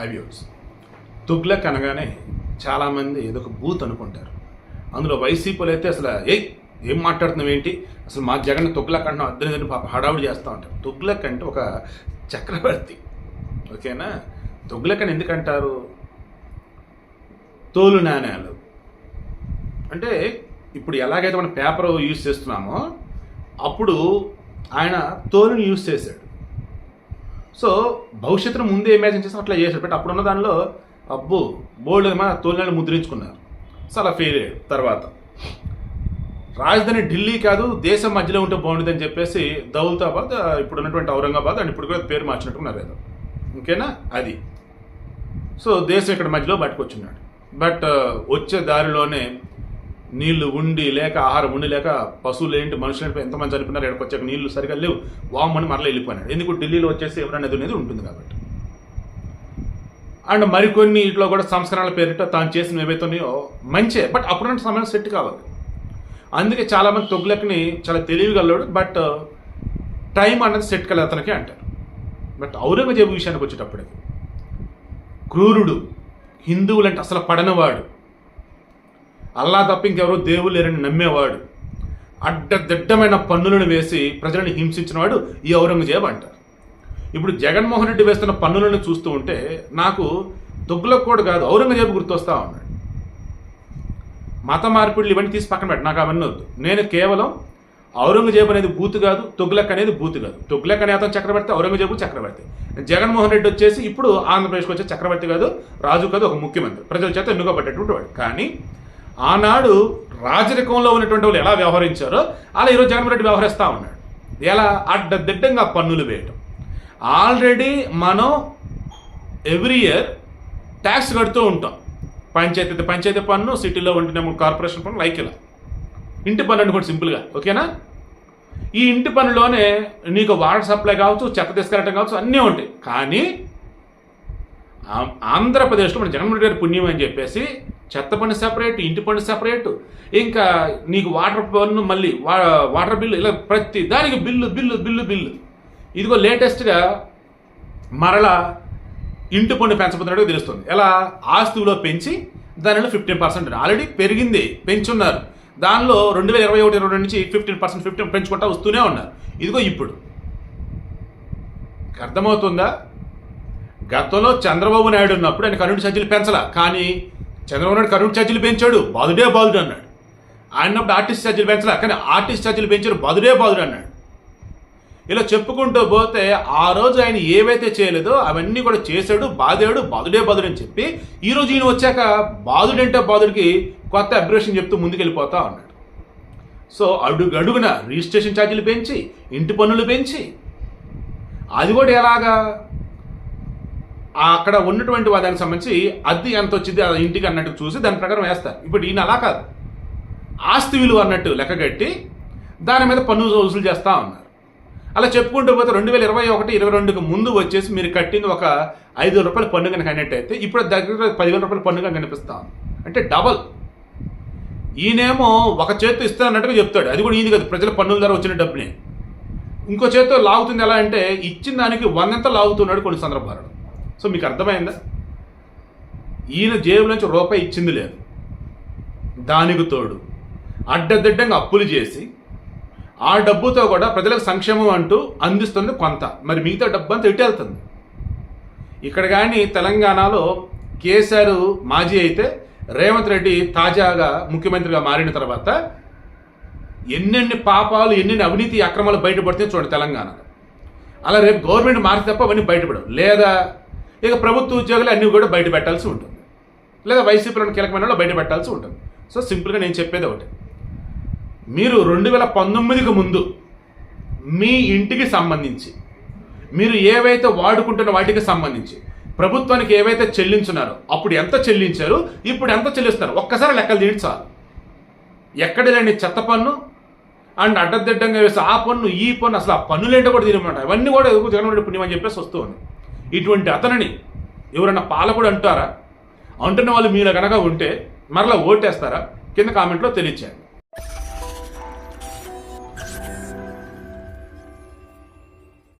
హైవ్యూస్ తుగ్లక్ అనగానే చాలామంది ఏదో ఒక బూత్ అనుకుంటారు. అందులో వైసీపీలో అయితే అసలు ఏ ఏం మాట్లాడుతున్నావు ఏంటి? అసలు మా జగన్ తుగ్లక్ అంటున్నాం అద్దరిని పాప హడావుడి చేస్తూ ఉంటారు. తుగ్లక్ అంటే ఒక చక్రవర్తి. ఓకేనా? తుగ్లక్ అని ఎందుకంటారు తోలు నాణ్యాలు అంటే ఇప్పుడు ఎలాగైతే మనం పేపర్ యూజ్ చేస్తున్నామో అప్పుడు ఆయన తోలుని యూజ్ చేశాడు. సో భవిష్యత్తును ముందే ఇమాజిన్ చేసి అట్లా చేశాడు బట్ అప్పుడున్న దానిలో అబ్బో బోల్డ్ మన తోలినాడు ముద్రించుకున్నారు. సో అలా ఫెయిల్ అయ్యాడు తర్వాత రాజధాని ఢిల్లీ కాదు దేశం మధ్యలో ఉంటే బాగుంటుంది అని చెప్పేసి దౌలతాబాద్ ఇప్పుడు ఉన్నటువంటి ఔరంగాబాద్ అండ్ ఇప్పుడు కూడా పేరు మార్చినట్టుకున్నారు ఏదో. ఓకేనా? అది. సో దేశం ఇక్కడ మధ్యలో పట్టుకొచ్చున్నాడు. బట్ వచ్చే దారిలోనే నీళ్ళు ఉండి లేక ఆహారం ఉండి లేక పశువులు ఏంటి మనుషులు ఏంటి ఎంతమంది చనిపోయినారు ఎక్కడికి వచ్చాక నీళ్ళు సరిగా లేవు. వామని మరలా వెళ్ళిపోయినాడు. ఎందుకు ఢిల్లీలో వచ్చేసి ఎవరైనా నది అనేది ఉంటుంది కాబట్టి. అండ్ మరికొన్ని ఇట్లో కూడా సంస్కరణల పేరిట తాను చేసిన ఏవైతే మంచే. బట్ అప్పుడంటే సమయం సెట్ కావాలి. అందుకే చాలామంది తొగ్లక్ని చాలా తెలివిగలడు బట్ uh, టైం అన్నది సెట్ కలదు అతనికి అంటారు. బట్ ఔరంగజేబు విషయానికి వచ్చేటప్పటికి క్రూరుడు హిందువులంటే అసలు పడనవాడు. అల్లా తప్ప ఇంకెవరో దేవుడు లేరని నమ్మేవాడు. అడ్డదిడ్డమైన పన్నులను వేసి ప్రజలను హింసించినవాడు ఈ ఔరంగజేబు అంటారు. ఇప్పుడు జగన్మోహన్ రెడ్డి వేస్తున్న పన్నులను చూస్తూ ఉంటే నాకు తొగ్గులకు కూడా కాదు ఔరంగజేబు గుర్తొస్తా ఉన్నాడు. మత మార్పిడులు ఇవన్నీ తీసి పక్కన పెట్టి నాకు అవన్నీ వద్దు. నేను కేవలం ఔరంగజేబు అనేది బూత్ కాదు తొగ్లక్ అనేది బూత్ కాదు. తొగ్లక్ అనే అతను చక్రవర్తి ఔరంగజేబు చక్రవర్తి. జగన్మోహన్ రెడ్డి వచ్చేసి ఇప్పుడు ఆంధ్రప్రదేశ్కి వచ్చే చక్రవర్తి కాదు రాజు కాదు ఒక ముఖ్యమంత్రి. ప్రజల చేత ఎన్నుకోబడ్డటువంటి వాడు. కానీ ఆనాడు రాజరికంలో ఉన్నటువంటి వాళ్ళు ఎలా వ్యవహరించారో అలా ఈరోజు జగన్మోహన్ రెడ్డి వ్యవహరిస్తూ ఉన్నాడు. ఎలా అడ్డదిడ్డంగా పన్నులు వేయటం. ఆల్రెడీ మనం ఎవ్రీ ఇయర్ ట్యాక్స్ కడుతూ ఉంటాం. పంచాయతీ పంచాయతీ పన్ను సిటీలో ఉంటున్న కార్పొరేషన్ పన్ను లైక్ ఇలా. ఇంటి పన్ను అనుకోండి సింపుల్గా ఓకేనా? ఈ ఇంటి పనులోనే నీకు వాటర్ సప్లై కావచ్చు చెత్త తీసుకెళ్ళటం కావచ్చు అన్నీ ఉంటాయి. కానీ ఆంధ్రప్రదేశ్లో మన జగన్మోహన్ రెడ్డి గారి పుణ్యం అని చెప్పేసి చెత్త పన్ను సపరేట్ ఇంటి పన్ను సెపరేట్ ఇంకా నీకు వాటర్ పన్ను మళ్ళీ వా- వాటర్ బిల్లు ఇలా ప్రతి దానికి బిల్లు బిల్లు బిల్లు బిల్లు ఇదిగో లేటెస్ట్గా మరలా ఇంటి పన్ను పెంచబోతున్నట్టు తెలుస్తుంది. ఎలా? ఆస్తులో పెంచి దానిలో ఫిఫ్టీన్ పర్సెంట్ ఆల్రెడీ పెరిగింది పెంచున్నారు. దానిలో రెండు వేల ఇరవై ఒకటి ఇరవై నుంచి ఫిఫ్టీన్ పర్సెంట్ ఫిఫ్టీన్ పెంచుకుంటా వస్తూనే ఉన్నారు. ఇదిగో ఇప్పుడు. అర్థమవుతుందా? గతంలో చంద్రబాబు నాయుడు ఉన్నప్పుడు ఆయన కరెంటు ఛార్జీలు పెంచలా. కానీ చంద్రబాబు నాయుడు కరెంటు ఛార్జీలు పెంచాడు బాదుడే బాదుడు అన్నాడు. ఆయనప్పుడు ఆర్టిస్ట్ ఛార్జీలు పెంచలే కానీ ఆర్టిస్ట్ ఛార్జీలు పెంచాడు బాదుడే బాదుడు అన్నాడు. ఇలా చెప్పుకుంటూ పోతే ఆ రోజు ఆయన ఏవైతే చేయలేదో అవన్నీ కూడా చేశాడు బాదాడు బాదుడే బాదుడు అని చెప్పి ఈరోజు ఈయన వచ్చాక బాదుడంటే బాదుడికి కొత్త అబ్రేషన్ చెప్తూ ముందుకెళ్ళిపోతా ఉన్నాడు. సో అడుగు అడుగున రిజిస్ట్రేషన్ ఛార్జీలు పెంచి ఇంటి పన్నులు పెంచి అది కూడా ఎలాగా? అక్కడ ఉన్నటువంటి దానికి సంబంధించి అద్దె ఎంత వచ్చింది అది ఇంటికి అన్నట్టు చూసి దాని ప్రకారం వేస్తారు. ఇప్పుడు ఈయన అలా కాదు. ఆస్తి విలువ అన్నట్టు లెక్కగట్టి దాని మీద పన్ను వసూలు చేస్తూ ఉన్నారు. అలా చెప్పుకుంటూ పోతే రెండు వేల ఇరవై ఒకటి ఇరవై రెండుకి ముందు వచ్చేసి మీరు కట్టింది ఒక ఐదు వేల రూపాయల పన్ను కనుక అయినట్టయితే ఇప్పుడు దగ్గర పదివేల రూపాయల పన్నుగా కనిపిస్తా ఉంది. అంటే డబల్. ఈయనేమో ఒక చేత్తో ఇస్తానన్నట్టుగా చెప్తాడు. అది కూడా ఈయన కాదు. ప్రజల పన్నుల ద్వారా వచ్చిన డబ్బుని. ఇంకో చేత్తో లాగుతుంది ఎలా అంటే ఇచ్చిన దానికి వందంతా లాగుతున్నాడు కొన్ని సందర్భాలు సో మీకు అర్థమైందా? ఈయన జేబు నుంచి రూపాయి ఇచ్చింది లేదు. దానికి తోడు అడ్డదిడ్డంగా అప్పులు చేసి ఆ డబ్బుతో కూడా ప్రజలకు సంక్షేమం అంటూ అందిస్తుంది కొంత. మరి మిగతా డబ్బు అంతా ఇటు వెళ్తుంది. ఇక్కడ కానీ తెలంగాణలో కేసీఆర్ మాజీ అయితే రేవంత్ రెడ్డి తాజాగా ముఖ్యమంత్రిగా మారిన తర్వాత ఎన్నెన్ని పాపాలు ఎన్నెన్ని అవినీతి అక్రమాలు బయటపడితే చూడండి తెలంగాణలో. అలా రేపు గవర్నమెంట్ మారితే తప్ప అవన్నీ బయటపడవు. లేదా ఇక ప్రభుత్వ ఉద్యోగులు అన్నీ కూడా బయట పెట్టాల్సి ఉంటుంది. లేదా వైసీపీలో కీలకమైన వాళ్ళు బయట పెట్టాల్సి ఉంటుంది. సో సింపుల్గా నేను చెప్పేది ఒకటి. మీరు రెండు వేల పంతొమ్మిదికి ముందు మీ ఇంటికి సంబంధించి మీరు ఏవైతే వాడుకుంటున్న వాటికి సంబంధించి ప్రభుత్వానికి ఏవైతే చెల్లించున్నారో అప్పుడు ఎంత చెల్లించారు ఇప్పుడు ఎంత చెల్లిస్తున్నారు ఒక్కసారి లెక్కలు తీయడం చాలు. ఎక్కడ లేని చెత్త పన్ను అండ్ అడ్డదిడ్డంగా వేసి ఆ పన్ను ఈ పన్ను అసలు ఆ పన్నులేంటో కూడా తినమాట అవన్నీ కూడా జగన్మోహన్ రెడ్డి పుణ్యం అని చెప్పేసి వస్తూ ఉంది ఇటువంటి అతనిని ఎవరైనా పాలకుడు అంటారా? అంటున్న వాళ్ళు మీరు కనుక ఉంటే మరలా ఓటేస్తారా? కింద కామెంట్లో తెలియచేయండి.